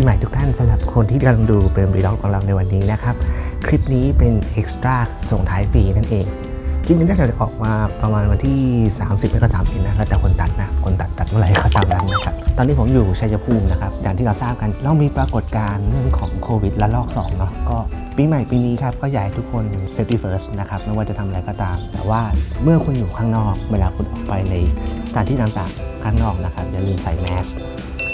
ีใหม่ทุกท่านสำหรับคนที่กำลังดูเป็นวีล็อกของเราในวันนี้นะครับ คลิปนี้เป็นเอ็กซ์ตร้าส่งท้ายปีนั่นเองคลิปนี้น่าจะออกมาประมาณวันที่ 30ไม่ก็30นะแล้วแต่คนตัดนะ คนตัดตัดเมื่อไหร่ก็ตามนั้นนะครับ ตอนนี้ผมอยู่ชัยภูมินะครับอย่างที่เราทราบกันเรามีปรากฏการณ์เรื่องของโควิดระลอก2เนาะก็ปีใหม่ปีนี้ครับ ก็อยากให้ทุกคน safety first นะครับ ไม่ว่าจะทำอะไรก็ตาม แต่ว่าเมื่อคุณอยู่ข้างนอก เวลาคุณออกไปในสถานที่ต่างๆ ข้างนอกนะครับ อย่าลืมใส่แมส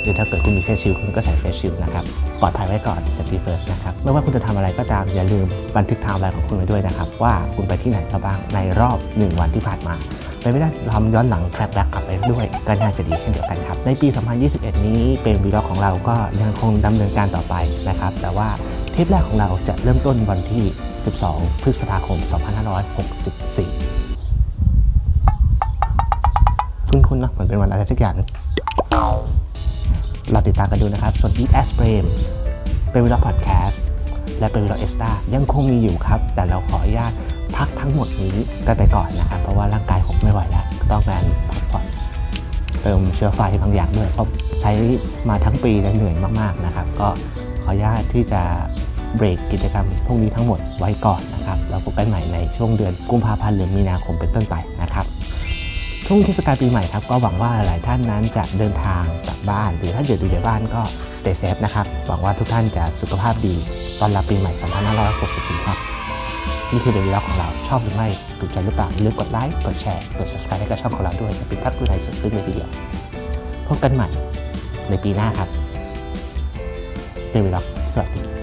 รือถ้าเกิดคุณมีเฟซชิลคุณก็ใส่เฟซชิลนะครับปลอดภัยไว้ก่อน safety first นะครับไม่ว่าคุณจะทำอะไรก็ตามอย่าลืมบันทึกไทม์ไลน์ของคุณไว้ด้วยนะครับว่าคุณไปที่ไหนมาบ้างในรอบ 1 วันที่ผ่านมาไปไม่ได้ทำย้อนหลังแฟลแบ็กกลับไปด้วยก็น่าจะดีเช่นเดียวกันครับ ในปี 2021 นี้เป็นวีล็อกของเราก็ยังคงดำเนินการต่อไปนะครับ แต่ว่าเทปแรกของเราจะเริ่มต้นวันที่ 12 พฤษภาคม 2564 คุ้นๆเนะเหมือนเป็นวันอะไรสักอย่างนึง เราติดตามกันดูนะครับ ส่วน Eat as Brain เป็นวิล o พอดแคสต์และเป็นวิล o เอสตายังคงมีอยู่ครับ แต่เราขออนุญาตพักทั้งหมดนี้ไปไปก่อนนะครับ เพราะว่าร่างกายผมไม่ไหวแล้ว ต้องการพักผ่อนเติมเชื้อไฟบางอย่างด้วย เพราะใช้มาทั้งปีและเหนื่อยมากๆนะครับ ก็ขออนุญาตที่จะเบรกกิจกรรมพวกนี้ทั้งหมดไว้ก่อนนะครับ แล้วพบกันใหม่ในช่วงเดือนกุมภาพันธ์หรือมีนาคมเป็นต้นไปนะครับ ช่วงเทศกาลปีใหม่ครับ ก็หวังว่าหลายท่านนั้นจะเดินทางกลับบ้าน หรือถ้าอยู่ดูในบ้านก็ stay safe นะครับ หวังว่าทุกท่านจะสุขภาพดีตอนรับปีใหม่ 2564 ครับนี่คือเดลิล็อกของเราชอบหรือไม่ถูกใจหรือเปล่าอย่าลืมกดไลค์กดแชร์กด subscribe ให้กับช่องของเราด้วยจะเป็นทัดผู้ใดสดซึ้งเลยทีเดียวพบกันใหม่ในปีหน้าครับเดลิล็อกสวัสดี